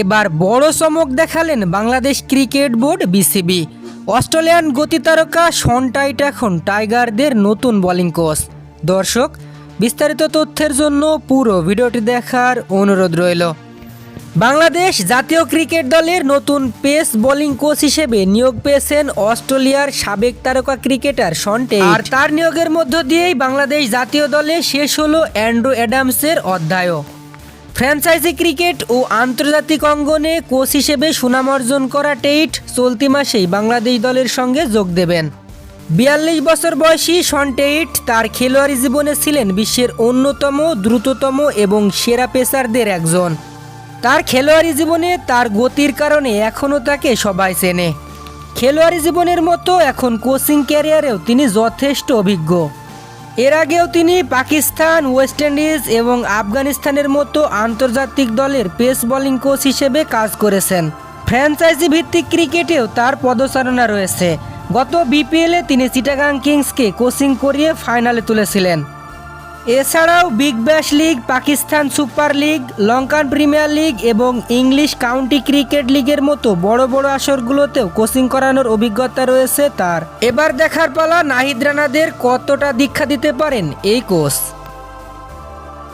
এবার বড় চমক দেখালেন Bangladesh cricket board BCB. Australian গতিতারকা Shaun Tait এখন টাইগারদের নতুন বোলিং কোচ। দর্শক, বিস্তারিত তথ্যের জন্য পুরো ভিডিওটি দেখার অনুরোধ রইল। বাংলাদেশ জাতীয় ক্রিকেট দলের নতুন পেস বোলিং কোচ হিসেবে নিয়োগ পেয়েছেন অস্ট্রেলিয়ার সাবেক তারকা ক্রিকেটার শন্টে আর তার নিয়োগের মধ্য দিয়েই বাংলাদেশ জাতীয় দলে শেষ হলো অ্যান্ড্রু অ্যাডামসের অধ্যায়ও। ফ্র্যাঞ্চাইজি ক্রিকেট ও আন্তর্জাতিক অঙ্গনে কোচ হিসেবে সুনাম অর্জন করা টেইট চলতি মাসেই বাংলাদেশ দলের সঙ্গে যোগ দেবেন। বিয়াল্লিশ বছর বয়সী শন টেইট তার খেলোয়াড়ি জীবনে ছিলেন বিশ্বের অন্যতম, দ্রুততম এবং সেরা পেসারদের একজন। তার খেলোয়াড়ি জীবনে তার গতির কারণে এখনও তাকে সবাই চেনে। খেলোয়াড়ি জীবনের মতো এখন কোচিং ক্যারিয়ারেও তিনি যথেষ্ট অভিজ্ঞ। এর আগেও তিনি পাকিস্তান, ওয়েস্ট ইন্ডিজ এবং আফগানিস্তানের মতো আন্তর্জাতিক দলের পেস বোলিং কোচ হিসেবে কাজ করেছেন। ফ্র্যাঞ্চাইজি ভিত্তিক ক্রিকেটেও তার পদচারণা রয়েছে। গত বিপিএলে তিনি চিটাগাং কিংসকে কোচিং করিয়ে ফাইনালে তুলেছিলেন। এছাড়াও big bash league Pakistan super league Lankan premier league এবং ইংলিশ কাউন্টি ক্রিকেট লিগের মতো বড় বড় আসরগুলোতেও কোচিং করানোর অভিজ্ঞতা রয়েছে তার। এবার দেখার পালা নাহিদ রানাদের কতটা দীক্ষা দিতে পারেন এই কোচ